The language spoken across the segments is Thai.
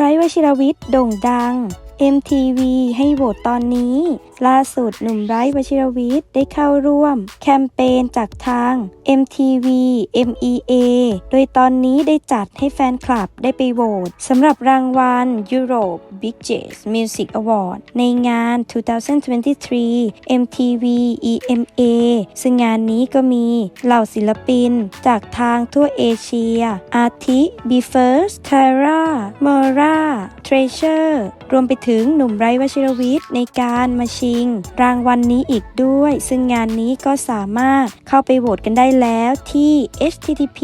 ไบรท์วชิรวิทย์โด่งดัง MTV ให้โหวตตอนนี้ ล่าสุดหนุ่มไบรท์วชิรวิทย์ได้เข้าร่วม แคมเปญจากทาง MTV MEA โดยตอนนี้ได้จัดให้แฟนคลับได้ไปโหวตสำหรับรางวัล Europe Biggest Music Award ในงาน 2023 MTV EMA ซึ่งงานนี้ก็มีเหล่าศิลปิน จากทางทั่วเอเชีย อาทิ b e f i r s t a r a Mora Treasure รวมไปถึงถึงหนุ่มไบรท์วชิรวิทย์ในการมาชิง รางวัลนนี้อีกด้วย ซึ่งงานนี้ก็สามารถเข้าไปโหวตกันได้แล้วที่ http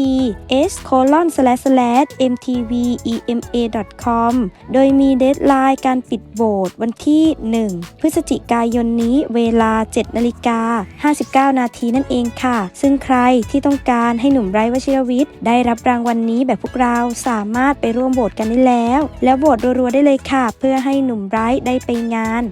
s colon slash slash mtv ema com โดยมีเดทไลน์การปิดโหวตวันที่ 1 พฤศจิกายนนี้เวลา 7นาฬิกา59 นาทีนั่นเองค่ะ ซึ่งใครที่ต้องการให้หนุ่มไบรท์วชิรวิทย์ได้รับรางวัลนนี้แบบพวกเราสามารถไปร่วมโหวตกันได้แล้ว แล้วโหวตรัวๆได้เลยค่ะ เพื่อให้หนุ่มไบรท์ได้ไปงาน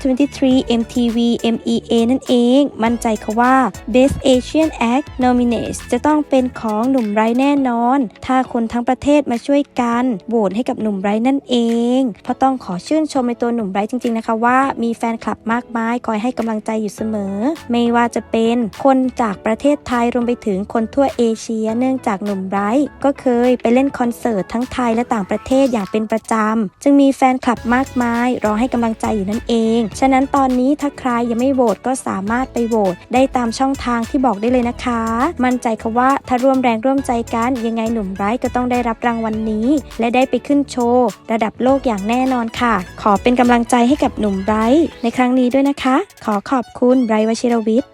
2023 MTV MEA นั่นเอง มั่นใจค่ะว่า Best Asian Act Nominees จะต้องเป็นของหนุ่มไบรท์แน่นอน ถ้าคนทั้งประเทศมาช่วยกันโหวตให้กับหนุ่มไบรท์นั่นเอง เพราะต้องขอชื่นชมในตัวหนุ่มไบรท์จริงๆนะคะว่ามีแฟนคลับมากมายคอยให้กำลังใจอยู่เสมอ ไม่ว่าจะเป็นคนจากประเทศไทยรวมไปถึงคนทั่วเอเชียเนื่องจากหนุ่มไบรท์ก็เคยไปเล่นคอนเสิร์ตทั้งไทยและต่างประเทศอย่างเป็นประจำ จึงมีแฟนคลับมากากมาย รอให้กำลังใจอยู่นั่นเอง ฉะนั้นตอนนี้ถ้าใครยังไม่โหวตก็สามารถไปโหวตได้ตามช่องทางที่บอกได้เลยนะคะ มั่นใจค่ะว่าถ้าร่วมแรงร่วมใจกัน ยังไงหนุ่มไบรท์ก็ต้องได้รับรางวัลนนี้ และได้ไปขึ้นโชว์ ระดับโลกอย่างแน่นอนค่ะ ขอเป็นกำลังใจให้กับหนุ่มไบรท์ในครั้งนี้ด้วยนะคะ ขอขอบคุณไบรท์วชิรวิทย์